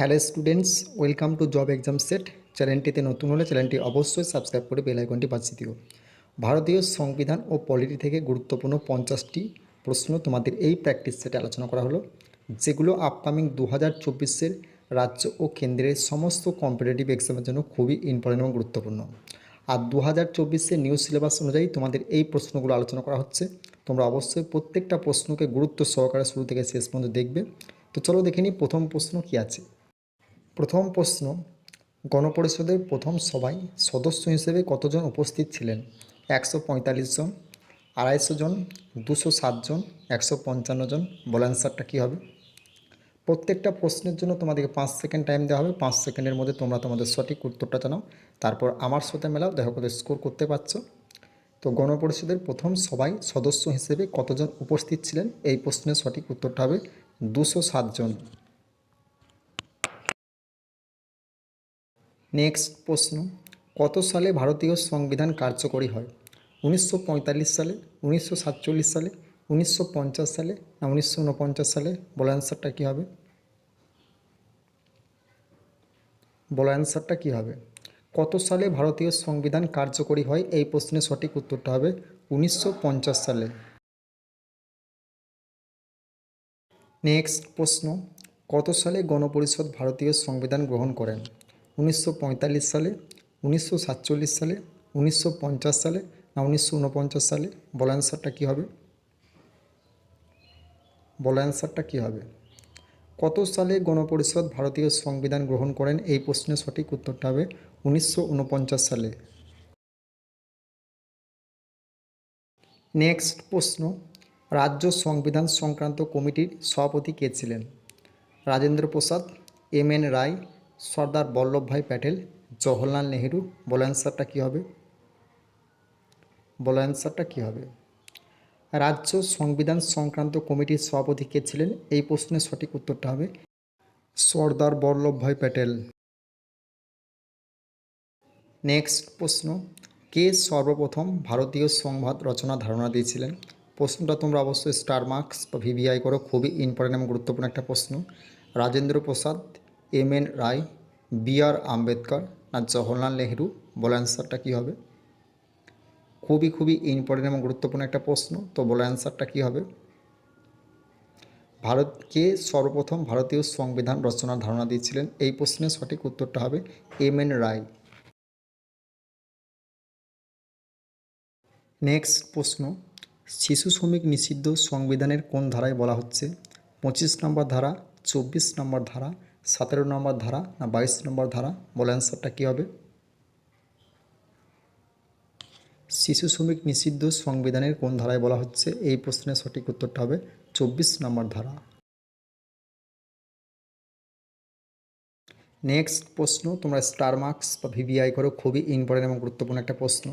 Hello students, welcome to job exam set. চ্যানেলটিতে নতুন হলে চ্যানেলটি অবশ্যই সাবস্ক্রাইব করে বেল আইকনটি বাজিয়ে দিও। ভারতীয় সংবিধান ও পলিটি থেকে গুরুত্বপূর্ণ পঞ্চাশটি প্রশ্ন তোমাদের এই প্র্যাকটিস সেটে আলোচনা করা হলো, যেগুলো আপকামিং দু হাজার চব্বিশের রাজ্য ও কেন্দ্রের সমস্ত কম্পিটিটিভ এক্সামের জন্য খুবই ইম্পর্টেন্ট এবং গুরুত্বপূর্ণ। আর দু হাজার চব্বিশের নিউ সিলেবাস অনুযায়ী তোমাদের এই প্রশ্নগুলো আলোচনা করা হচ্ছে। তোমরা অবশ্যই প্রত্যেকটা প্রশ্নকে গুরুত্ব সহকারে শুরু থেকে শেষ পর্যন্ত দেখবে। তো চলো দেখে নিই প্রথম প্রশ্ন কী আছে। প্রথম প্রশ্ন, গণপরিষদের প্রথম সভায় সদস্য হিসেবে কতজন উপস্থিত ছিলেন? একশো পঁয়তাল্লিশ জন, আড়াইশো জন, দুশো জন, একশো পঞ্চান্ন জন। বল অ্যান্সারটা কী হবে? প্রত্যেকটা প্রশ্নের জন্য তোমাদেরকে পাঁচ সেকেন্ড টাইম দেওয়া হবে। পাঁচ সেকেন্ডের মধ্যে তোমরা তোমাদের সঠিক উত্তরটা জানাও। তারপর আমার সাথে মেলাও, দেখো কত স্কোর করতে পারছ। তো গণপরিষদের প্রথম সভায় সদস্য হিসেবে কতজন উপস্থিত ছিলেন? এই প্রশ্নের সঠিক উত্তরটা হবে দুশো জন। নেক্সট প্রশ্ন, কত সালে ভারতীয় সংবিধান কার্যকরী হয়? উনিশশো পঁয়তাল্লিশ সালে, উনিশশো সাতচল্লিশ সালে, উনিশশো পঞ্চাশ সালে, না উনিশশো উনপঞ্চাশ সালে? বলো অ্যান্সারটা কী হবে? বলো অ্যান্সারটা কী হবে? কত সালে ভারতীয় সংবিধান কার্যকরী হয়? এই প্রশ্নের সঠিক উত্তরটা হবে উনিশশো পঞ্চাশ সালে। নেক্সট প্রশ্ন, কত সালে গণপরিষদ ভারতীয় সংবিধান গ্রহণ করেন? উনিশশো পঁয়তাল্লিশ সালে, উনিশশো সাতচল্লিশ সালে, উনিশশো পঞ্চাশ সালে না উনিশশো ঊনপঞ্চাশ সালে? বল অ্যান্সারটা কী হবে? বল অ্যান্সারটা কী হবে? কত সালে গণপরিষদ ভারতীয় সংবিধান গ্রহণ করেন? এই প্রশ্নের সঠিক উত্তরটা হবে উনিশশো ঊনপঞ্চাশ সালে। নেক্সট প্রশ্ন, রাজ্য সংবিধান সংক্রান্ত কমিটির সভাপতি কে ছিলেন? রাজেন্দ্র প্রসাদ, এম এন রায় সর্দার বল্লভভাই প্যাটেল, জওহরলাল নেহেরু, বল অ্যান্সারটা কী হবে? বল অ্যান্সারটা কী হবে? রাজ্য সংবিধান সংক্রান্ত কমিটির সভাপতি কে ছিলেন? এই প্রশ্নের সঠিক উত্তরটা হবে সর্দার বল্লভভাই প্যাটেল। নেক্সট প্রশ্ন, কে সর্বপ্রথম ভারতীয় সংবাদ রচনা ধারণা দিয়েছিলেন? প্রশ্নটা তোমরা অবশ্যই স্টার মার্কস বা ভিভিআই করো, খুবই ইম্পর্টেন্ট এবং গুরুত্বপূর্ণ একটা প্রশ্ন। Rajendra Prasad M N Roy, B R Ambedkar না জওহরলাল নেহরু বলে অ্যান্সারটা কী হবে? খুবই খুবই ইম্পর্টেন্ট এবং গুরুত্বপূর্ণ একটা প্রশ্ন, তো বলে অ্যান্সারটা কী হবে? ভারতকে সর্বপ্রথম ভারতীয় সংবিধান রচনার ধারণা দিয়েছিলেন, এই প্রশ্নের সঠিক উত্তরটা হবে এম এন রায়। নেক্সট প্রশ্ন, শিশু শ্রমিক নিষিদ্ধ সংবিধানের কোন ধারায় বলা হচ্ছে? পঁচিশ নম্বর ধারা, চব্বিশ নম্বর ধারা সতেরো নম্বর ধারা না বাইশ নম্বর ধারা? বলে অ্যান্সারটা কী হবে? শিশু শ্রমিক নিষিদ্ধ সংবিধানের কোন ধারায় বলা হচ্ছে? এই প্রশ্নের সঠিক উত্তরটা হবে চব্বিশ নম্বর ধারা। নেক্সট প্রশ্ন, তোমরা স্টার মার্কস বা ভিভিআই করো, খুবই ইম্পর্টেন্ট এবং গুরুত্বপূর্ণ একটা প্রশ্ন।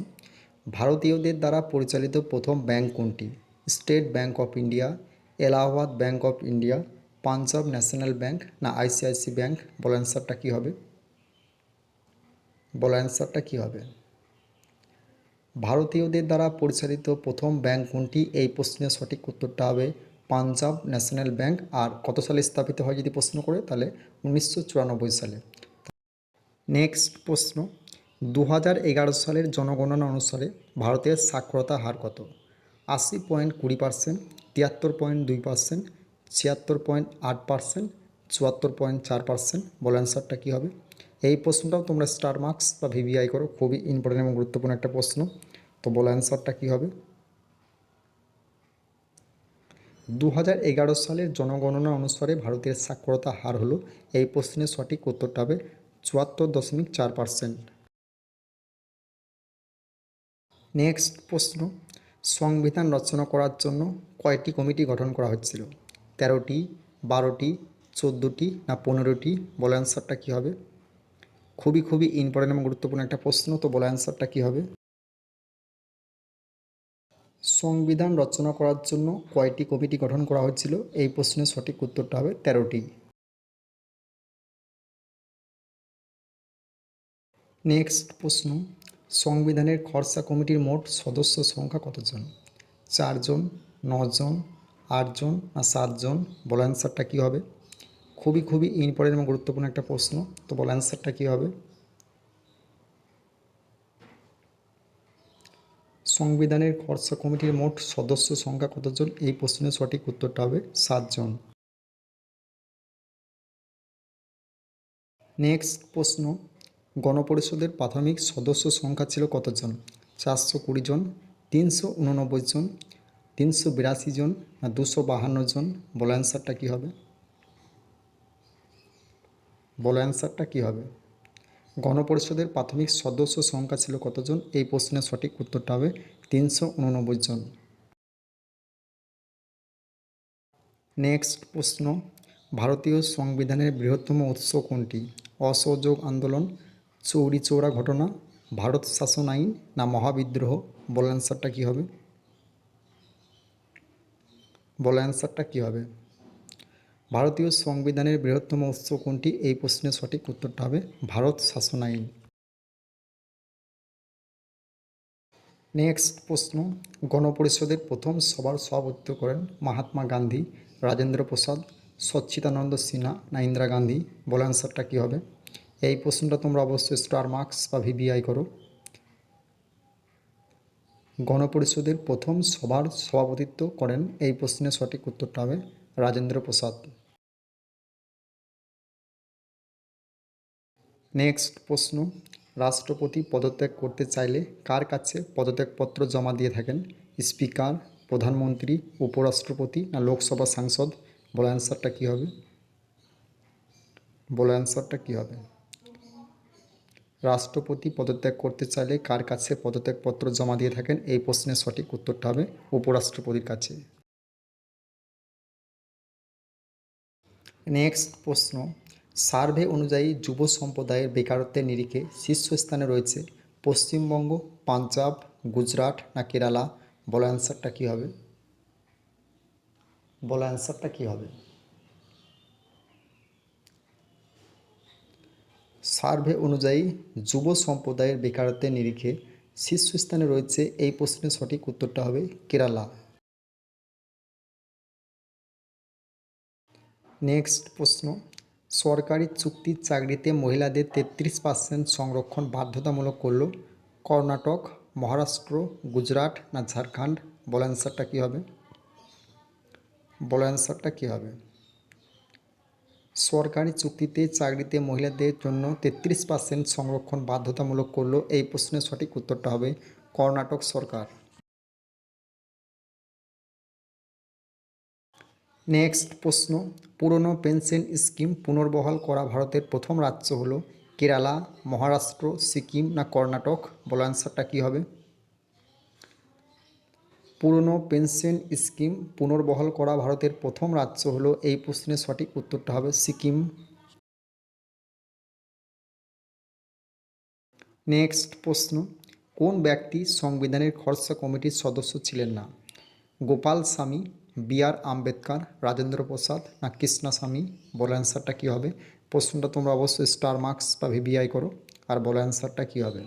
ভারতীয়দের দ্বারা পরিচালিত প্রথম ব্যাংক কোনটি? State Bank of India Allahabad Bank of India Punjab National Bank না আইসিআইসি ব্যাংক? বল অ্যান্সারটা কী হবে? বল অ্যান্সারটা কী হবে? ভারতীয়দের দ্বারা পরিচালিত প্রথম ব্যাংক কোনটি? এই প্রশ্নের সঠিক উত্তরটা হবে পাঞ্জাব ন্যাশনাল ব্যাংক। আর কত সালে স্থাপিত হয় যদি প্রশ্ন করে, তাহলে উনিশশো চুরানব্বই সালে। নেক্সট প্রশ্ন। দু হাজার এগারো সালের জনগণনা অনুসারে ভারতের সাক্ষরতা হার কত? আশি পয়েন্ট কুড়ি পার্সেন্ট, তিয়াত্তর পয়েন্ট দুই পার্সেন্ট ছিয়াত্তর পয়েন্ট আট পার্সেন্ট, চুয়াত্তর পয়েন্ট চার পার্সেন্ট বল অ্যান্সারটা কী হবে? এই প্রশ্নটাও তোমরা স্টার মার্কস বা ভিভিআই করো, খুবই ইম্পর্টেন্ট এবং গুরুত্বপূর্ণ একটা প্রশ্ন। তো বল অ্যান্সারটা কী হবে? দু এগারো সালের জনগণনা অনুসারে ভারতের সাক্ষরতা হার হলো, এই প্রশ্নের সঠিক উত্তরটা হবে চুয়াত্তর দশমিক চার পার্সেন্ট। নেক্সট প্রশ্ন, সংবিধান রচনা করার জন্য কয়টি কমিটি গঠন করা হচ্ছিল তেরোটি, বারোটি, চোদ্দোটি না পনেরোটি, বল অ্যান্সারটা কী হবে? খুবই খুবই ইম্পর্টেন্ট এবং গুরুত্বপূর্ণ একটা প্রশ্ন, তো বল অ্যান্সারটা কী হবে? সংবিধান রচনা করার জন্য কয়টি কমিটি গঠন করা হয়েছিল? এই প্রশ্নের সঠিক উত্তরটা হবে তেরোটি। নেক্সট প্রশ্ন, সংবিধানের খরচা কমিটির মোট সদস্য সংখ্যা কতজন? চারজন, নজন আটজন না সাতজন? বল অ্যান্সারটা কী হবে? খুবই খুবই ইম্পর্টেন্ট এবং গুরুত্বপূর্ণ একটা প্রশ্ন। তো বল অ্যান্সারটা কী হবে? সংবিধানের খরচা কমিটির মোট সদস্য সংখ্যা কতজন? এই প্রশ্নের সঠিক উত্তরটা হবে সাতজন। নেক্সট প্রশ্ন। গণপরিষদের প্রাথমিক সদস্য সংখ্যা ছিল কতজন? চারশো কুড়ি জন, তিনশো উননব্বই জন তিনশো বিরাশি জন না দুশো বাহান্ন জন? বলো অ্যান্সারটা কী হবে? বলো অ্যান্সারটা কী হবে? গণপরিষদের প্রাথমিক সদস্য সংখ্যা ছিল কতজন? এই প্রশ্নের সঠিক উত্তরটা হবে তিনশো উননব্বই জন। নেক্সট প্রশ্ন, ভারতীয় সংবিধানের বৃহত্তম উৎস কোনটি? অসহযোগ আন্দোলন চৌরি চৌরা ঘটনা, ভারত শাসন আইন না মহাবিদ্রোহ? বল অ্যান্সারটা কী হবে? বল অ্যান্সারটা কী হবে? ভারতীয় সংবিধানের বৃহত্তম উৎস কোনটি? এই প্রশ্নের সঠিক উত্তরটা হবে ভারত শাসন আইন। নেক্সট প্রশ্ন, গণপরিষদের প্রথম সভার সভাপতিত্ব করেন মহাত্মা গান্ধী, রাজেন্দ্র প্রসাদ, সচ্চিদানন্দ সিনহা, না ইন্দিরা গান্ধী? বলে অ্যান্সারটা কী হবে? এই প্রশ্নটা তোমরা অবশ্যই স্টার মার্কস বা ভিবিআই করো। গণপরিষদের প্রথম সভার সভাপতিত্ব করেন এই প্রশ্নের সঠিক উত্তরটা হবে রাজেন্দ্র প্রসাদ। নেক্সট প্রশ্ন, রাষ্ট্রপতি পদত্যাগ করতে চাইলে কার কাছে পদত্যাগপত্র জমা দিয়ে থাকেন? স্পিকার, প্রধানমন্ত্রী, উপরাষ্ট্রপতি না লোকসভা সাংসদ? বলে অ্যান্সারটা কী হবে? বলে অ্যান্সারটা কী হবে? রাষ্ট্রপতি পদত্যাগ করতে চাইলে কার কাছে পদত্যাগপত্র জমা দিয়ে থাকেন? এই প্রশ্নের সঠিক উত্তরটা হবে উপরাষ্ট্রপতির কাছে। নেক্সট প্রশ্ন। সার্ভে অনুযায়ী যুব সম্প্রদায়ের বেকারত্বের নিরিখে শীর্ষস্থানে রয়েছে পশ্চিমবঙ্গ, পাঞ্জাব, গুজরাট না কেরালা? বলো অ্যান্সারটা কী হবে? বলো অ্যান্সারটা কী হবে? সার্ভে অনুযায়ী যুব সম্প্রদায়ের বেকারত্বের নিরিখে শীর্ষস্থানে রয়েছে এই প্রশ্নের সঠিক উত্তরটা হবে কেরালা। নেক্সট প্রশ্ন, সরকারি চুক্তির চাকরিতে মহিলাদের তেত্রিশ পার্সেন্ট সংরক্ষণ বাধ্যতামূলক করল কর্ণাটক, মহারাষ্ট্র, গুজরাট না ঝাড়খণ্ড? বল অ্যান্সারটা কী হবে? বল অ্যান্সারটা কী হবে? সরকারি চুক্তিতে চাকরিতে মহিলাদের জন্য তেত্রিশ পার্সেন্ট সংরক্ষণ বাধ্যতামূলক করল এই প্রশ্নের সঠিক উত্তরটা হবে কর্ণাটক সরকার। নেক্সট প্রশ্ন, পুরনো পেনশন স্কিম পুনর্বহাল করা ভারতের প্রথম রাজ্য হলো কেরালা, মহারাষ্ট্র, সিকিম না কর্ণাটক? বলো অ্যান্সারটা কী হবে? পুরনো পেনশন স্কিম পুনর্বহাল করা ভারতের প্রথম রাজ্য হলো এই প্রশ্নের সঠিক উত্তরটা হবে সিকিম। নেক্সট প্রশ্ন, কোন ব্যক্তি সংবিধানের খরচা কমিটির সদস্য ছিলেন না? গোপাল স্বামী, বি আর আম্বেদকর, রাজেন্দ্র প্রসাদ না কৃষ্ণস্বামী বলো অ্যান্সারটা কী হবে? প্রশ্নটা তোমরা অবশ্যই স্টার মার্কস বা ভিবিআই করো, আর বলো অ্যান্সারটা কী হবে?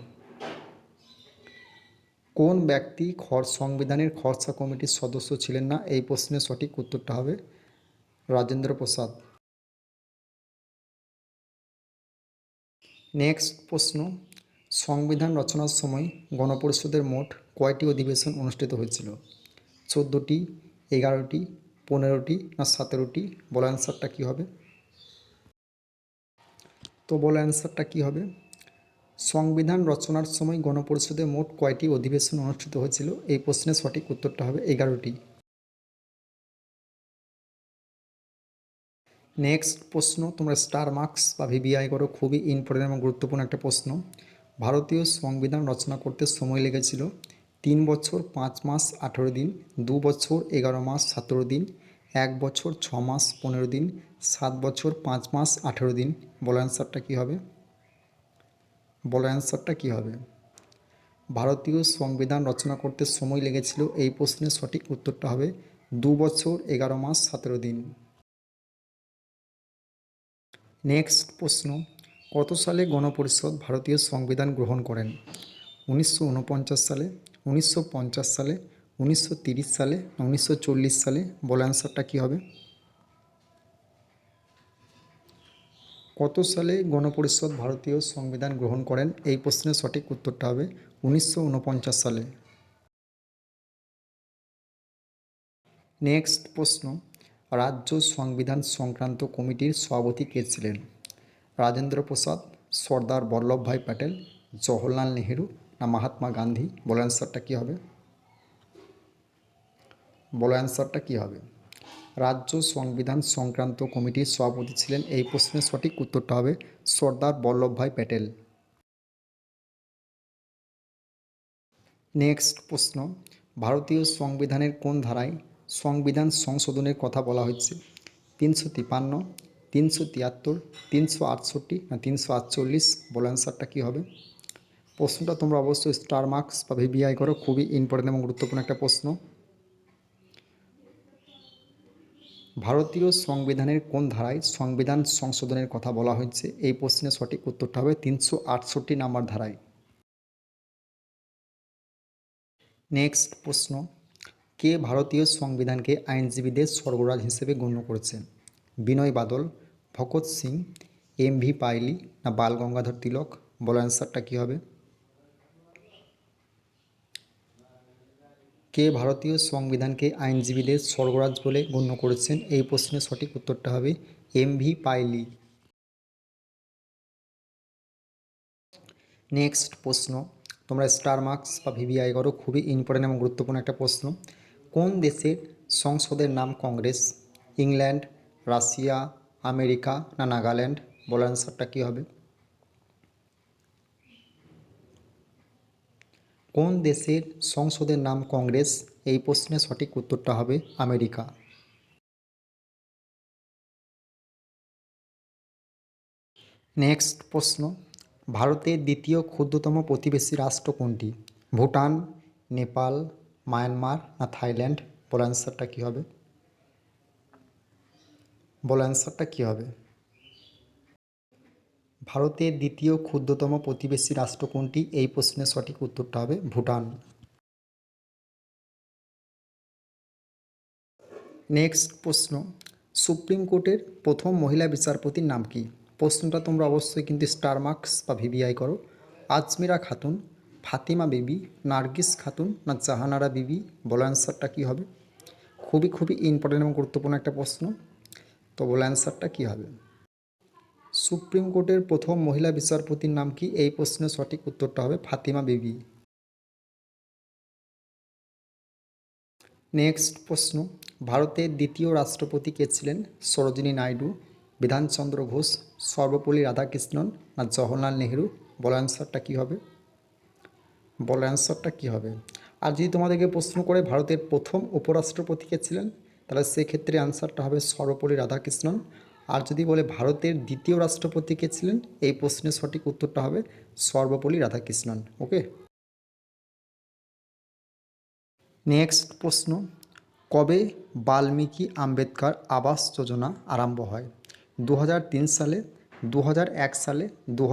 কোন ব্যক্তি খর সংবিধানের খরচা কমিটির সদস্য ছিলেন না? এই প্রশ্নের সঠিক উত্তরটা হবে রাজেন্দ্র প্রসাদ। নেক্সট প্রশ্ন। সংবিধান রচনার সময় গণপরিষদের মোট কয়টি অধিবেশন অনুষ্ঠিত হয়েছিল? চোদ্দোটি, এগারোটি, পনেরোটি না সতেরোটি? বলো অ্যান্সারটা কী হবে? তো বলো অ্যান্সারটা কী হবে? সংবিধান রচনার সময় গণপরিষদে মোট কয়টি অধিবেশন অনুষ্ঠিত হয়েছিল? এই প্রশ্নের সঠিক উত্তরটা হবে এগারোটি। নেক্সট প্রশ্ন, তোমরা স্টার মার্কস বা ভিবিআই করো, খুবই ইম্পর্টেন্ট এবং গুরুত্বপূর্ণ একটা প্রশ্ন। ভারতীয় সংবিধান রচনা করতে সময় লেগেছিল তিন বছর পাঁচ মাস আঠেরো দিন, দু বছর এগারো মাস সতেরো দিন, এক বছর ছ মাস পনেরো দিন, সাত বছর পাঁচ মাস আঠেরো দিন। বলো অ্যান্সারটা কী হবে? বলো অ্যান্সারটা কী হবে? ভারতীয় সংবিধান রচনা করতে সময় লেগেছিল, এই প্রশ্নের সঠিক উত্তরটা হবে দু বছর এগারো মাস সতেরো দিন। নেক্সট প্রশ্ন, কত সালে গণপরিষদ ভারতীয় সংবিধান গ্রহণ করেন? উনিশশো ঊনপঞ্চাশ সালে, উনিশশো পঞ্চাশ সালে, উনিশশো সালে, উনিশশো চল্লিশ সালে, বলে অ্যান্সারটা কী হবে? কত সালে গণপরিষদ ভারতীয় সংবিধান গ্রহণ করেন? এই প্রশ্নের সঠিক উত্তরটা হবে উনিশশো উনপঞ্চাশ সালে। নেক্সট প্রশ্ন। রাজ্য সংবিধান সংক্রান্ত কমিটির সভাপতি কে ছিলেন? রাজেন্দ্র প্রসাদ, সর্দার বল্লভভাই প্যাটেল, জওহরলাল নেহেরু না মহাত্মা গান্ধী? বলো অ্যান্সারটা কী হবে? বলো অ্যান্সারটা কী হবে? রাজ্য সংবিধান সংক্রান্ত কমিটির সভাপতি ছিলেন। এই প্রশ্নের সঠিক উত্তরটা হবে সর্দার বল্লভভাই প্যাটেল। নেক্সট প্রশ্ন, ভারতীয় সংবিধানের কোন ধারায় সংবিধান সংশোধনের কথা বলা হয়েছে? তিনশো তিপান্ন, তিনশো তিয়াত্তর, তিনশো আটষট্টি না তিনশো আটচল্লিশ? বলো অ্যান্সারটা কী হবে? প্রশ্নটা তোমরা অবশ্যই স্টার মার্কস বা ভিভিআই করো। খুবই ইম্পর্টেন্ট এবং গুরুত্বপূর্ণ একটা প্রশ্ন। ভারতীয় সংবিধানের কোন ধারায় সংবিধান সংশোধনের কথা বলা হয়েছে? এই প্রশ্নের সঠিক উত্তরটা হবে তিনশো আটষট্টি নাম্বার ধারায়। নেক্সট প্রশ্ন। কে ভারতীয় সংবিধানকে আইনজীবীদের স্বর্গরাজ হিসেবে গণ্য করেছেন বিনয় বাদল ভগৎ সিং, এম ভি পাইলি না বাল গঙ্গাধর তিলক? বলো অ্যান্সারটা কী হবে? কে ভারতীয় সংবিধানকে আইনজীবীদের স্বর্গরাজ বলে গণ্য করেছেন? এই প্রশ্নের সঠিক উত্তরটা হবে এম ভি পাইলি। নেক্সট প্রশ্ন। তোমরা স্টার মার্কস বা ভিভিআই করো, খুবই ইম্পর্টেন্ট এবং গুরুত্বপূর্ণ একটা প্রশ্ন। কোন দেশের সংসদের নাম কংগ্রেস? ইংল্যান্ড, রাশিয়া, আমেরিকা না নাগাল্যান্ড? বলো অ্যান্সারটা কী হবে? কোন দেশের সংসদের নাম কংগ্রেস? এই প্রশ্নের সঠিক উত্তরটা হবে আমেরিকা। নেক্সট প্রশ্ন। ভারতের দ্বিতীয় ক্ষুদ্রতম প্রতিবেশী রাষ্ট্র কোনটি? ভুটান, নেপাল, মায়ানমার না থাইল্যান্ড? বলো অ্যান্সারটা কী হবে? বলো অ্যান্সারটা কী হবে? ভারতের দ্বিতীয় ক্ষুদ্রতম প্রতিবেশী রাষ্ট্র কোনটি? এই প্রশ্নের সঠিক উত্তরটা হবে ভুটান। নেক্সট প্রশ্ন। সুপ্রিম কোর্টের প্রথম মহিলা বিচারপতির নাম কি? প্রশ্নটা তোমরা অবশ্যই কিন্তু স্টার মার্কস বা ভিভিআই করো। আজমিরা খাতুন, ফাতিমা বিবি, নার্গিস খাতুন না জাহানারা বিবি? বলো অ্যান্সারটা কী হবে? খুবই খুবই ইম্পর্টেন্ট এবং গুরুত্বপূর্ণ একটা প্রশ্ন। তো বলো অ্যান্সারটা কী হবে? সুপ্রিম কোর্টের প্রথম মহিলা বিচারপতির নাম কি? এই প্রশ্নের সঠিক উত্তরটা হবে ফাতিমা বিবি। নেক্সট প্রশ্ন। ভারতের দ্বিতীয় রাষ্ট্রপতি কে ছিলেন? সরোজিনী নাইডু, বিধানচন্দ্র ঘোষ, সর্বপল্লী রাধাকৃষ্ণন না জওহরলাল নেহেরু? বলো অ্যান্সারটা কী হবে? বলো অ্যান্সারটা কী হবে? আর যদি তোমাদেরকে প্রশ্ন করে ভারতের প্রথম উপরাষ্ট্রপতি কে ছিলেন, তাহলে সেক্ষেত্রে অ্যান্সারটা হবে সর্বপল্লী রাধাকৃষ্ণন। আর যদি বলে ভারতের দ্বিতীয় রাষ্ট্রপতি কে ছিলেন, এই প্রশ্নের সঠিক উত্তরটা হবে সর্বপল্লী রাধাকৃষ্ণন, ওকে? নেক্সট প্রশ্ন, কবে বাল্মীকি আম্বেদকর আবাস যোজনা আরম্ভ হয়? দু হাজার তিন সালে দু হাজার এক সালে দু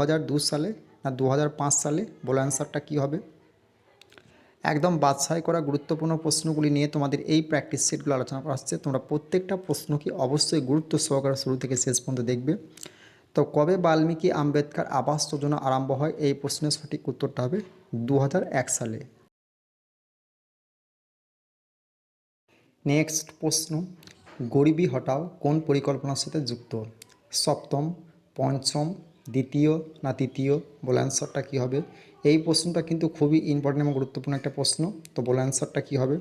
সালে, না দু হাজার পাঁচ সালে? বলে অ্যান্সারটা কী হবে? একদম বাছাই করা গুরুত্বপূর্ণ প্রশ্নগুলি নিয়ে তোমাদের এই প্র্যাকটিস সেটগুলো আলোচনা করা হচ্ছে। তোমরা প্রত্যেকটা প্রশ্নকে অবশ্যই গুরুত্ব সহকারে শুরু থেকে শেষ পর্যন্ত দেখবে। তো কবে বাল্মীকি আম্বেদকর আবাস যোজনা আরম্ভ হয়? এই প্রশ্নের সঠিক উত্তরটা হবে দু হাজার এক সালে। নেক্সট প্রশ্ন, গরিবি হটাও কোন পরিকল্পনার সাথে যুক্ত? সপ্তম, পঞ্চম, দ্বিতীয় না তৃতীয়? বলে অ্যান্সারটা কী হবে? এই প্রশ্নটা কিন্তু খুবই ইম্পর্টেন্ট এবং গুরুত্বপূর্ণ একটা প্রশ্ন। তো বলে অ্যান্সারটা কী হবে?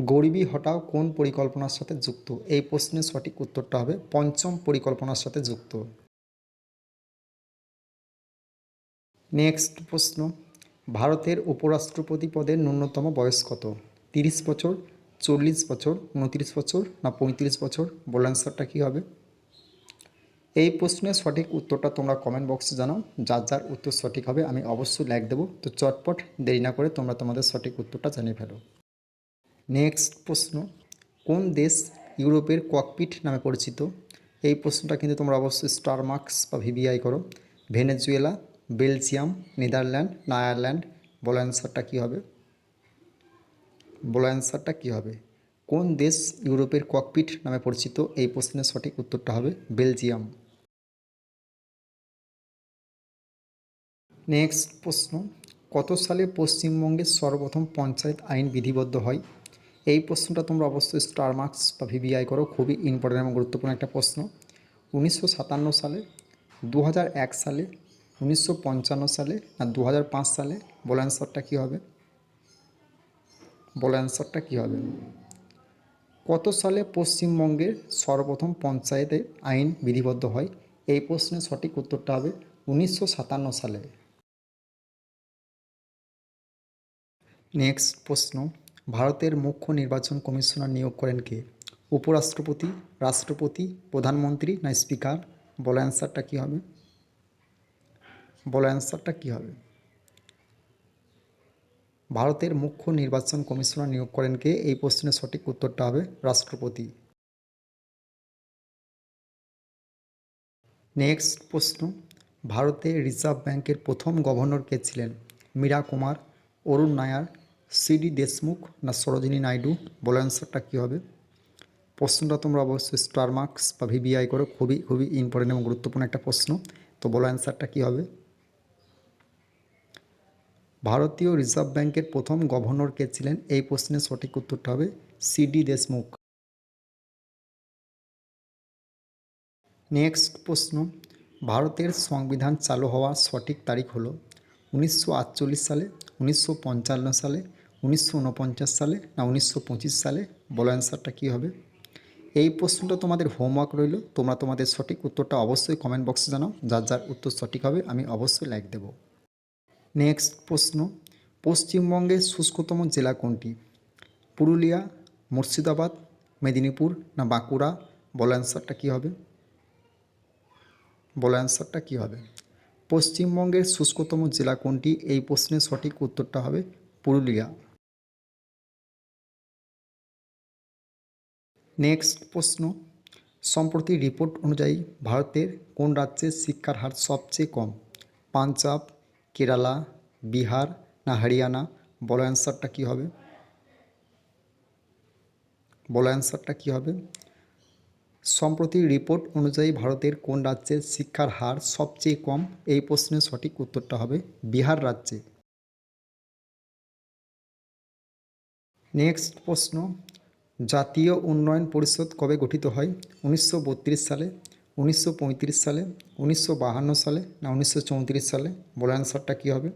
গরিবি হটাও কোন পরিকল্পনার সাথে যুক্ত? এই প্রশ্নের সঠিক উত্তরটা হবে পঞ্চম পরিকল্পনার সাথে যুক্ত। নেক্সট প্রশ্ন, ভারতের উপরাষ্ট্রপতি পদের ন্যূনতম বয়স কত? তিরিশ বছর, চল্লিশ বছর, উনত্রিশ বছর না পঁয়ত্রিশ বছর? বল অ্যান্সারটা কী হবে? এই প্রশ্নের সঠিক উত্তরটা তোমরা কমেন্ট বক্সে জানাও। যার যার উত্তর সঠিক হবে, আমি অবশ্যই লাইক দেবো। তো চটপট দেরি না করে তোমরা তোমাদের সঠিক উত্তরটা জানিয়ে ফেলো। নেক্সট প্রশ্ন, কোন দেশ ইউরোপের ককপিট নামে পরিচিত? এই প্রশ্নটা কিন্তু তোমরা অবশ্যই স্টার মার্কস বা ভিভিআই করো। ভেনেজুয়েলা, বেলজিয়াম, নেদারল্যান্ড, না আয়ারল্যান্ড? বলো অ্যান্সারটা কী হবে? বলো অ্যান্সারটা কী হবে? কোন দেশ ইউরোপের ককপিট নামে পরিচিত? এই প্রশ্নের সঠিক উত্তরটা হবে বেলজিয়াম। নেক্সট প্রশ্ন, কত সালে পশ্চিমবঙ্গের সর্বপ্রথম পঞ্চায়েত আইন বিধিবদ্ধ হয়? এই প্রশ্নটা তোমরা অবশ্যই স্টার মার্কস বা ভিভিআই করো, খুবই ইম্পর্টেন্ট এবং গুরুত্বপূর্ণ একটা প্রশ্ন। উনিশশো সাতান্ন সালে দু সালে, উনিশশো পঞ্চান্ন সালে না দু সালে, বলো অ্যান্সারটা কী হবে? বলো অ্যান্সারটা কী হবে? কত সালে পশ্চিমবঙ্গের সর্বপ্রথম পঞ্চায়েতে আইন বিধিবদ্ধ হয়? এই প্রশ্নের সঠিক উত্তরটা হবে উনিশশো সাতান্ন সালে। নেক্সট প্রশ্ন, ভারতের মুখ্য নির্বাচন কমিশনার নিয়োগ করেন কে? উপরাষ্ট্রপতি, রাষ্ট্রপতি, প্রধানমন্ত্রী না স্পিকার? বলো অ্যান্সারটা কী হবে? বলো অ্যান্সারটা কী হবে? ভারতের মুখ্য নির্বাচন কমিশনার নিয়োগ করেন কে? এই প্রশ্নের সঠিক উত্তরটা হবে রাষ্ট্রপতি। নেক্সট প্রশ্ন ভারতে রিজার্ভ ব্যাংকের প্রথম গভর্নর কে ছিলেন? মীরা কুমার, অরুণ নায়ার সিডি দেশমুখ না সরোজিনী নাইডু? বলো অ্যান্সারটা কী হবে? প্রশ্নটা তোমরা অবশ্যই স্টার মার্কস বা ভিবিআই করো। খুবই খুবই ইম্পর্টেন্ট এবং গুরুত্বপূর্ণ একটা প্রশ্ন। তো বলো অ্যান্সারটা কী হবে? ভারতীয় রিজার্ভ ব্যাংকের প্রথম গভর্নর কে ছিলেন? এই প্রশ্নের সঠিক উত্তরটা হবে সিডি দেশমুখ। নেক্সট প্রশ্ন। ভারতের সংবিধান চালু হওয়ার সঠিক তারিখ হলো উনিশশো আটচল্লিশ সালে। উনিশশো পঞ্চান্ন সালে, উনিশশো ঊনপঞ্চাশ সালে না উনিশশো পঁচিশ সালে? বলো অ্যান্সারটা কী হবে? এই প্রশ্নটা তোমাদের হোমওয়ার্ক রইল, তোমরা তোমাদের সঠিক উত্তরটা অবশ্যই কমেন্ট বক্সে জানাও, যার যার উত্তর সঠিক হবে আমি অবশ্যই লাইক দেব। নেক্সট প্রশ্ন, পশ্চিমবঙ্গের শুষ্কতম জেলা কোনটি? পুরুলিয়া, মুর্শিদাবাদ, মেদিনীপুর না বাঁকুড়া? বলো অ্যান্সারটা কী হবে? বলো অ্যান্সারটা কী হবে? পশ্চিমবঙ্গের শুষ্কতম জেলা কোনটি? এই প্রশ্নের সঠিক উত্তরটা হবে পুরুলিয়া। নেক্সট প্রশ্ন। সম্প্রতি রিপোর্ট অনুযায়ী ভারতের কোন রাজ্যের শিক্ষার হার সবচেয়ে কম? পাঞ্জাব, কেরালা, বিহার না হরিয়ানা? বলো অ্যান্সারটা কী হবে? বলো অ্যান্সারটা কী হবে? সম্প্রতি রিপোর্ট অনুযায়ী ভারতের কোন রাজ্যের শিক্ষার হার সবচেয়ে কম? এই প্রশ্নের সঠিক উত্তরটা হবে বিহার রাজ্যে। নেক্সট প্রশ্ন। জাতীয় উন্নয়ন পরিষদ কবে গঠিত হয়? উনিশশো বত্রিশ সালে, উনিশশো পঁয়ত্রিশ সালে, উনিশশো সালে না উনিশশো চৌত্রিশ সালে? বলো অ্যান্সারটা কী হবে?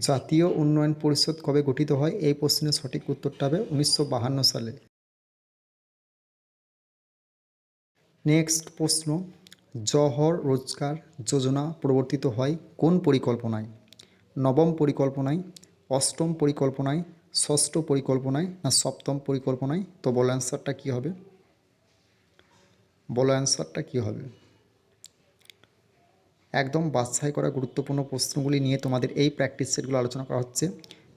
জাতীয় উন্নয়ন পরিষদ কবে গঠিত হয়? এই প্রশ্নের সঠিক উত্তরটা হবে উনিশশো সালে। নেক্সট প্রশ্ন, জহর রোজগার যোজনা প্রবর্তিত হয় কোন পরিকল্পনায়? নবম পরিকল্পনায়, অষ্টম পরিকল্পনায়, ষষ্ঠ পরিকল্পনায় না সপ্তম পরিকল্পনায়? তো বলো অ্যান্সারটা কী হবে? বলো অ্যান্সারটা কী হবে? একদম বাছাই করা গুরুত্বপূর্ণ প্রশ্নগুলি নিয়ে তোমাদের এই প্র্যাকটিস সেটগুলো আলোচনা করা হচ্ছে।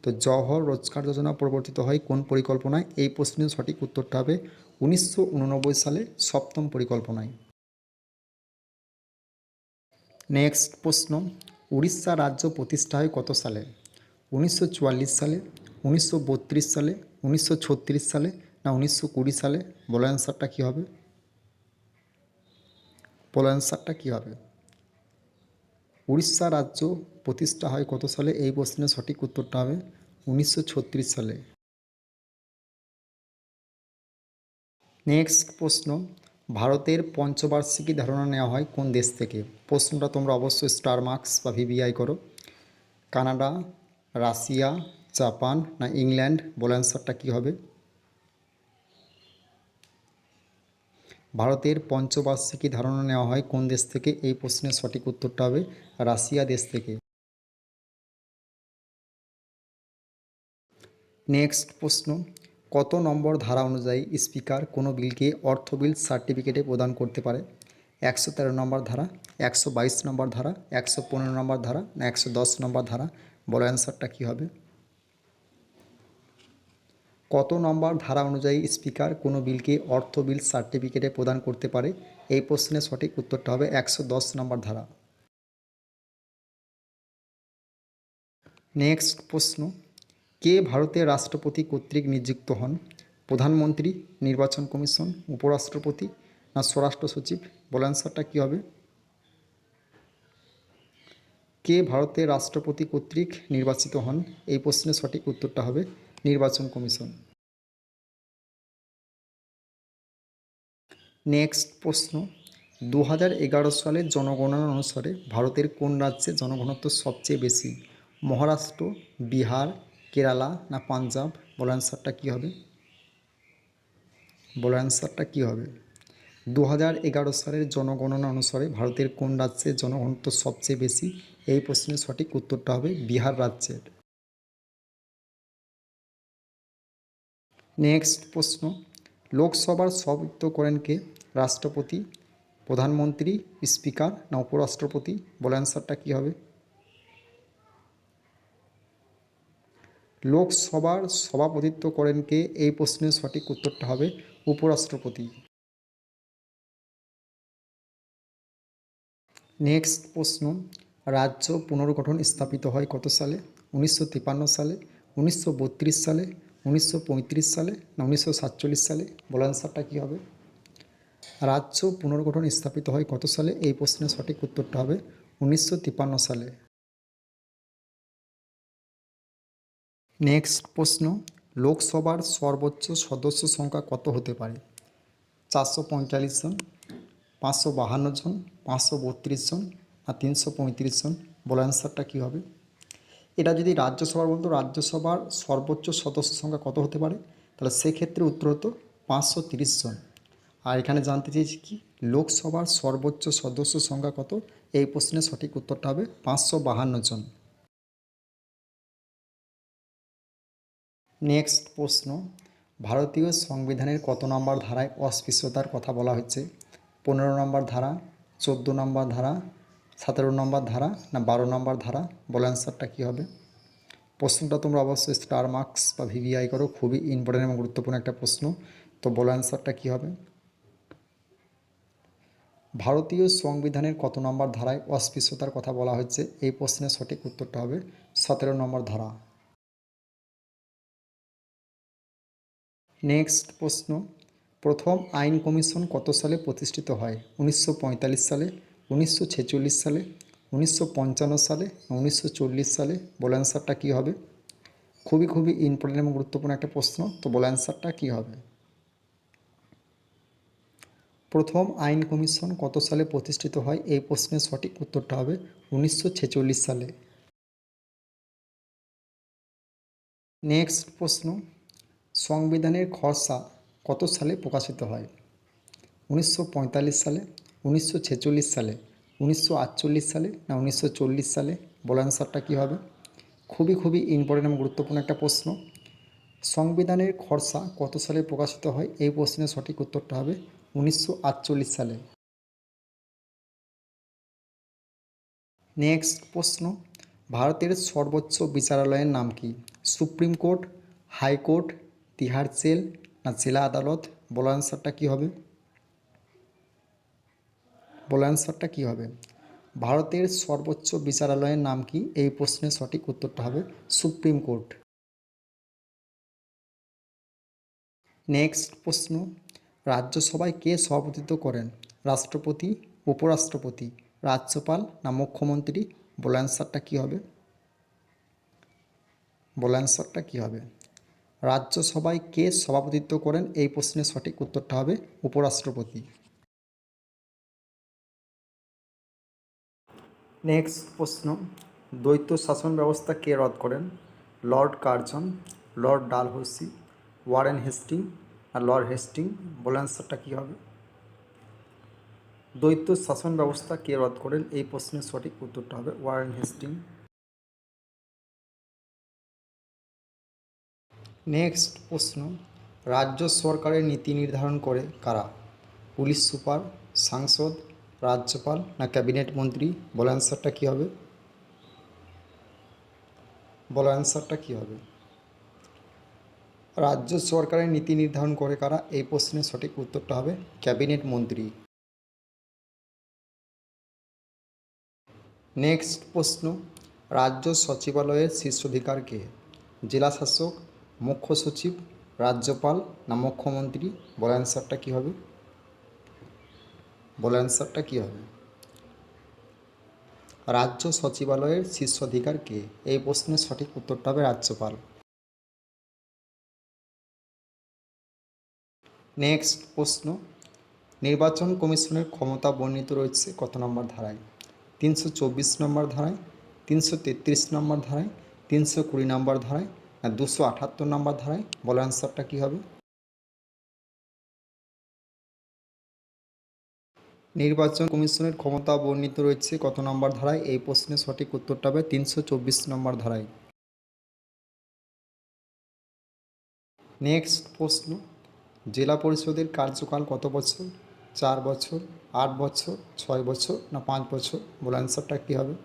তো জহর রোজগার যোজনা প্রবর্তিত হয় কোন পরিকল্পনায়? এই প্রশ্নের সঠিক উত্তরটা হবে উনিশশো উননব্বই সালে সপ্তম পরিকল্পনায়। নেক্সট প্রশ্ন, উড়িষ্যা রাজ্য প্রতিষ্ঠা হয় কত সালে? উনিশশো চুয়াল্লিশ সালে, উনিশশো বত্রিশ সালে, উনিশশো ছত্রিশ সালে না উনিশশো কুড়ি সালে? বলো অ্যান্সারটা কী হবে? বলো অ্যান্সারটা কী হবে? উড়িষ্যা রাজ্য প্রতিষ্ঠা হয় কত সালে? এই প্রশ্নের সঠিক উত্তরটা হবে উনিশশো ছত্রিশ সালে। নেক্সট প্রশ্ন, ভারতের পঞ্চবার্ষিকী ধারণা নেওয়া হয় কোন দেশ থেকে? প্রশ্নটা তোমরা অবশ্যই স্টার মার্কস বা ভিভিআই করো। কানাডা, রাশিয়া, জাপান না ইংল্যান্ড? বলে অ্যান্সারটা কী হবে? ভারতের পঞ্চবার্ষিকী ধারণা নেওয়া হয় কোন দেশ থেকে? এই প্রশ্নের সঠিক উত্তরটা হবে রাশিয়া দেশ থেকে। নেক্সট প্রশ্ন, কত নম্বর ধারা অনুযায়ী স্পিকার কোনো বিলকে অর্থ বিল সার্টিফিকেটে প্রদান করতে পারে? একশো তেরো নম্বর ধারা, একশো বাইশ নম্বর ধারা, একশো পনেরো নম্বর ধারা না একশো দশ নম্বর ধারা? বড় অ্যান্সারটা কী হবে? কত নম্বর ধারা অনুযায়ী স্পিকার কোনো বিলকে অর্থ বিল সার্টিফিকেটে প্রদান করতে পারে? এই প্রশ্নের সঠিক উত্তরটা হবে একশো দশ নম্বর ধারা। নেক্সট প্রশ্ন, কে ভারতের রাষ্ট্রপতি কর্তৃক নিযুক্ত হন? প্রধানমন্ত্রী, নির্বাচন কমিশন, উপরাষ্ট্রপতি না স্বরাষ্ট্র সচিব? বলে অ্যান্সারটা কী হবে? কে ভারতের রাষ্ট্রপতি কর্তৃক নির্বাচিত হন? এই প্রশ্নের সঠিক উত্তরটা হবে নির্বাচন কমিশন। নেক্সট প্রশ্ন। দু হাজার এগারো সালের জনগণনা অনুসারে ভারতের কোন রাজ্যে জনঘনত্ব সবচেয়ে বেশি? মহারাষ্ট্র, বিহার, কেরালা না পাঞ্জাব? বলে অ্যান্সারটা কী হবে? বলে অ্যান্সারটা কী হবে? দু হাজার এগারো সালের জনগণনা অনুসারে ভারতের কোন রাজ্যে জনঘনত্ব সবচেয়ে বেশি? এই প্রশ্নের সঠিক উত্তরটা হবে বিহার রাজ্যের। নেক্সট প্রশ্ন, লোকসভার সভাপতিত্ব করেন কে? রাষ্ট্রপতি, প্রধানমন্ত্রী, স্পিকার না উপরাষ্ট্রপতি? বলে অ্যান্সারটা কী হবে? লোকসভার সভাপতিত্ব করেন কে? এই প্রশ্নের সঠিক উত্তরটা হবে উপরাষ্ট্রপতি। নেক্সট প্রশ্ন, রাজ্য পুনর্গঠন স্থাপিত হয় কত সালে? উনিশশো তিপ্পান্ন সালে, উনিশশো বত্রিশ সালে উনিশশো পঁয়ত্রিশ সালে না উনিশশো সাতচল্লিশ সালে? বলে অ্যান্সারটা কী হবে? রাজ্য পুনর্গঠন স্থাপিত হয় কত সালে? এই প্রশ্নের সঠিক উত্তরটা হবে উনিশশো তিপ্পান্ন সালে। নেক্সট প্রশ্ন, লোকসভার সর্বোচ্চ সদস্য সংখ্যা কত হতে পারে? চারশো পঁয়তাল্লিশ জন, পাঁচশো বাহান্ন জন, পাঁচশো বত্রিশ জন আর তিনশো পঁয়ত্রিশ জন? বলে অ্যান্সারটা কী হবে? এটা যদি রাজ্যসভার বলতো, রাজ্যসভার সর্বোচ্চ সদস্য সংখ্যা কত হতে পারে? তাহলে সেক্ষেত্রে উত্তর হতো পাঁচশো জন। আর এখানে জানতে চেয়েছি কি, লোকসভার সর্বোচ্চ সদস্য সংখ্যা কত? এই প্রশ্নের সঠিক উত্তরটা হবে পাঁচশো বাহান্ন জন। নেক্সট প্রশ্ন, ভারতীয় সংবিধানের কত নম্বর ধারায় অস্পৃশ্যতার কথা বলা হচ্ছে? পনেরো নম্বর ধারা, চোদ্দ নম্বর ধারা সতেরো নম্বর ধারা না বারো নম্বর ধারা? বলে অ্যান্সারটা কী হবে? প্রশ্নটা তোমরা অবশ্যই স্টার মার্কস বা ভিভিআই করো, খুবই ইম্পর্টেন্ট এবং গুরুত্বপূর্ণ একটা প্রশ্ন। তো বলে অ্যান্সারটা কী হবে? ভারতীয় সংবিধানের কত নম্বর ধারায় অস্পৃশ্যতার কথা বলা হয়েছে? এই প্রশ্নের সঠিক উত্তরটা হবে সতেরো নম্বর ধারা। নেক্সট প্রশ্ন, প্রথম আইন কমিশন কত সালে প্রতিষ্ঠিত হয়? উনিশশো পঁয়তাল্লিশ সালে উনিশশো ছেচল্লিশ সালে, উনিশশো পঞ্চান্ন সালে উনিশশো চল্লিশ সালে বলে অ্যান্সারটা কী হবে? খুবই খুবই ইম্পর্টেন্ট এবং গুরুত্বপূর্ণ একটা প্রশ্ন, তো বলে অ্যান্সারটা কী হবে? প্রথম আইন কমিশন কত সালে প্রতিষ্ঠিত হয়? এই প্রশ্নের সঠিক উত্তরটা হবে উনিশশো ছেচল্লিশ সালে। নেক্সট প্রশ্ন, সংবিধানের খসড়া কত সালে প্রকাশিত হয়? উনিশশো পঁয়তাল্লিশ সালে উনিশশো ছেচল্লিশ সালে, উনিশশো আটচল্লিশ সালে না উনিশশো চল্লিশ সালে? বলে অ্যান্সারটা কী হবে? খুবই খুবই ইম্পর্টেন্ট এবং গুরুত্বপূর্ণ একটা প্রশ্ন। সংবিধানের খসড়া কত সালে প্রকাশিত হয়? এই প্রশ্নের সঠিক উত্তরটা হবে উনিশশো আটচল্লিশ সালে। নেক্সট প্রশ্ন, ভারতের সর্বোচ্চ বিচারালয়ের নাম কি? Supreme Court, high court, Tihar jail না জেলা আদালত? বলা অ্যান্সারটা কী হবে? বলা অ্যান্সারটা কী হবে? ভারতের সর্বোচ্চ বিচারালয়ের নাম কি? এই প্রশ্নের সঠিক উত্তরটা হবে সুপ্রিম কোর্ট। নেক্সট প্রশ্ন, রাজ্যসভায় কে সভাপতিত্ব করেন? রাষ্ট্রপতি, উপরাষ্ট্রপতি, রাজ্যপাল না মুখ্যমন্ত্রী? বলা অ্যান্সারটা কী হবে? বলা অ্যান্সারটা কী হবে? রাজ্যসভায় কে সভাপতিত্ব করেন? এই প্রশ্নের সঠিক উত্তরটা হবে উপরাষ্ট্রপতি। নেক্সট প্রশ্ন, দ্বৈত শাসন ব্যবস্থা কে রদ করেন? Lord Curzon, Lord Dalhousie, Warren Hastings আর লর্ড হেস্টিং? বলে অ্যান্সারটা কী হবে? দ্বৈত শাসন ব্যবস্থা কে রদ করেন? এই প্রশ্নের সঠিক উত্তরটা হবে ওয়ারেন হেস্টিং। নেক্সট প্রশ্ন, রাজ্য সরকারের নীতি নির্ধারণ করে কারা? পুলিশ সুপার, সাংসদ রাজ্যপাল না ক্যাবিনেট মন্ত্রী? বলে অ্যান্সারটা কী হবে? বলো অ্যান্সারটা কী হবে? রাজ্য সরকারের নীতি নির্ধারণ করে কারা? এই প্রশ্নের সঠিক উত্তরটা হবে ক্যাবিনেট মন্ত্রী। নেক্সট প্রশ্ন। রাজ্য সচিবালয়ের শীর্ষাধিকার কে? জেলা শাসক, মুখ্য সচিব, রাজ্যপাল না মুখ্যমন্ত্রী? বলে অ্যান্সারটা কী হবে? বলে অ্যান্সারটা কী হবে? রাজ্য সচিবালয়ের শীর্ষাধিকার কে এই প্রশ্নের সঠিক উত্তরটা হবে রাজ্যপাল। নেক্সট প্রশ্ন, নির্বাচন কমিশনের ক্ষমতা বর্ণিত রয়েছে কত নম্বর ধারায়? তিনশো চব্বিশ নম্বর ধারায়, তিনশো তেত্রিশ নম্বর ধারায়, তিনশো কুড়ি নম্বর ধারায়, না দুশো আটাত্তর নম্বর ধারায়? বলো অ্যান্সারটা কী হবে? নির্বাচন কমিশনের ক্ষমতা বর্ণিত রয়েছে কত নম্বর ধারায়? এই প্রশ্নের সঠিক উত্তরটা হবে তিনশো চব্বিশ নম্বর ধারায়। নেক্সট প্রশ্ন। জেলা পরিষদের কার্যকাল কত বছর? চার বছর, আট বছর, ছয় বছর না পাঁচ বছর? বলে অ্যান্সারটা কী হবে?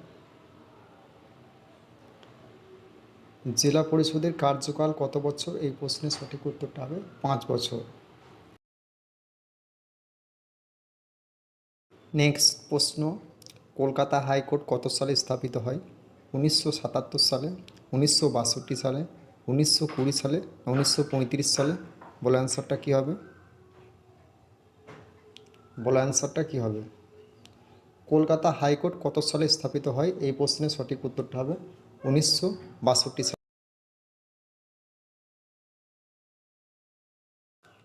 জেলা পরিষদের কার্যকাল কত বছর? এই প্রশ্নের সঠিক উত্তরটা হবে পাঁচ বছর। নেক্সট প্রশ্ন, কলকাতা হাইকোর্ট কত সালে স্থাপিত হয়? উনিশশো সাতাত্তর সালে, উনিশশো বাষট্টি সালে, উনিশশো কুড়ি সালে উনিশশো পঁয়ত্রিশ সালে? বলে অ্যান্সারটা কী হবে? বলে অ্যান্সারটা কী হবে? কলকাতা হাইকোর্ট কত সালে স্থাপিত হয়? এই প্রশ্নের সঠিক উত্তরটা হবে উনিশশো বাষট্টি সালে।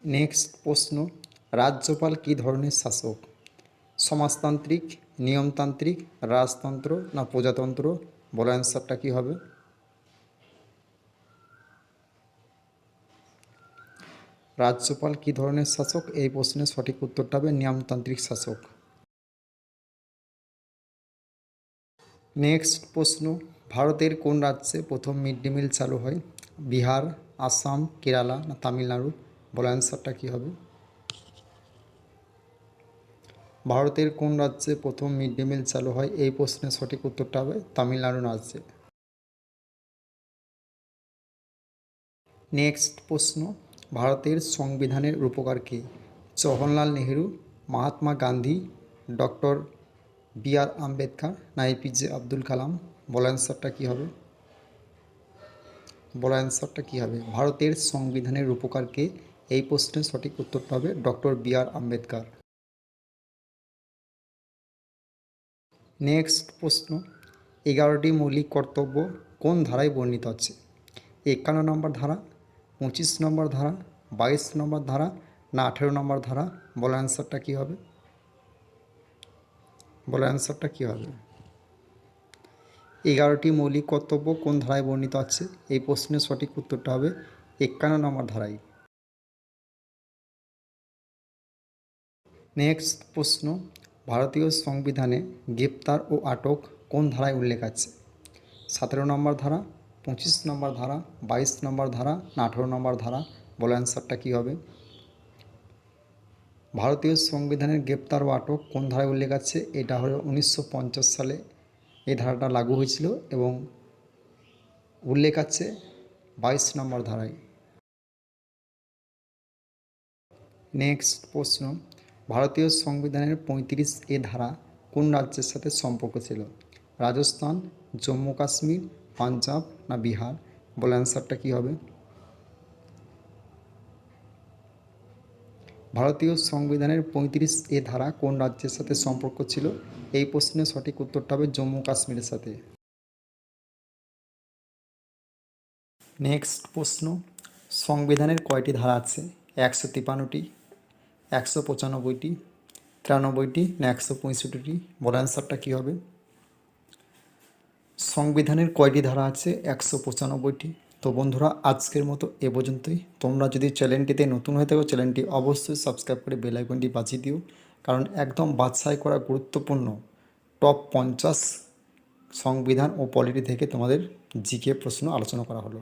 নেক্সট প্রশ্ন, রাজ্যপাল কী ধরনের শাসক? সমাজতান্ত্রিক, নিয়মতান্ত্রিক, রাজতন্ত্র না প্রজাতন্ত্র? বলে অ্যান্সারটা কী হবে? রাজ্যপাল কী ধরনের শাসক? এই প্রশ্নের সঠিক উত্তরটা হবে নিয়মতান্ত্রিক শাসক। নেক্সট প্রশ্ন, ভারতের কোন রাজ্যে প্রথম মিড ডে মিল চালু হয়? বিহার, আসাম, কেরালা না তামিলনাড়ু? বলে অ্যান্সারটা কী হবে? ভারতের কোন রাজ্যে প্রথম মিড ডে মিল চালু হয়? এই প্রশ্নের সঠিক উত্তরটা হবে তামিলনাড়ু রাজ্যে। নেক্সট প্রশ্ন, ভারতের সংবিধানের রূপকার কে? Jawaharlal Nehru, Mahatma Gandhi, doctor B R Ambedkar, না এপিজে আব্দুল কালাম? বলা অ্যান্সারটা কী হবে? বলা অ্যান্সারটা কী হবে? ভারতের সংবিধানের রূপকার কে? এই প্রশ্নের সঠিক উত্তরটা হবে doctor B R Ambedkar. Next প্রশ্ন, এগারোটি মৌলিক কর্তব্য কোন ধারায় বর্ণিত আছে? একান্ন নম্বর ধারা, পঁচিশ নম্বর ধারা, বাইশ নম্বর ধারা না আঠেরো নম্বর ধারা? বলা অ্যান্সারটা কী হবে? বলা অ্যান্সারটা কী হবে? এগারোটি মৌলিক কর্তব্য কোন ধারায় বর্ণিত আছে? এই প্রশ্নের সঠিক উত্তরটা হবে একান্ন নম্বর ধারায়। নেক্সট প্রশ্ন ভারতীয় সংবিধানে গ্রেপ্তার ও আটক কোন ধারায় উল্লেখ আছে? সতেরো নম্বর ধারা, পঁচিশ নম্বর ধারা, বাইশ নম্বর ধারা না আঠেরো নম্বর ধারা? বলে অ্যান্সারটা কী হবে? ভারতীয় সংবিধানের গ্রেপ্তার ও আটক কোন ধারায় উল্লেখ আছে? এটা হলো উনিশশো পঞ্চাশ সালে এই ধারাটা লাগু হয়েছিল এবং উল্লেখ আছে বাইশ নম্বর ধারায়। নেক্সট প্রশ্ন। ভারতীয় সংবিধানের পঁয়ত্রিশ এ ধারা কোন রাজ্যের সাথে সম্পর্ক ছিল? রাজস্থান, জম্মু কাশ্মীর, পাঞ্জাব না বিহার? বলে অ্যান্সারটা কী হবে? ভারতীয় সংবিধানের পঁয়ত্রিশ এ ধারা কোন রাজ্যের সাথে সম্পর্ক ছিল? এই প্রশ্নের সঠিক উত্তরটা হবে জম্মু কাশ্মীরের সাথে। নেক্সট প্রশ্ন। সংবিধানের কয়টি ধারা আছে? একশো তিপান্নটি একশো পঁচানব্বইটি, তিরানব্বইটি না একশো পঁয়ষট্টিটি বলা অ্যান্সারটা কী হবে? সংবিধানের কয়টি ধারা আছে? একশো পঁচানব্বইটি। তো বন্ধুরা, আজকের মতো এ পর্যন্তই। তোমরা যদি চ্যানেলটিতে নতুন হয়ে থাকো, চ্যানেলটি অবশ্যই সাবস্ক্রাইব করে বেল আইকনটি বাজিয়ে দিও। কারণ একদম বাছাই করা গুরুত্বপূর্ণ টপ পঞ্চাশ সংবিধান ও পলিটি থেকে তোমাদের জিকে প্রশ্ন আলোচনা করা হলো।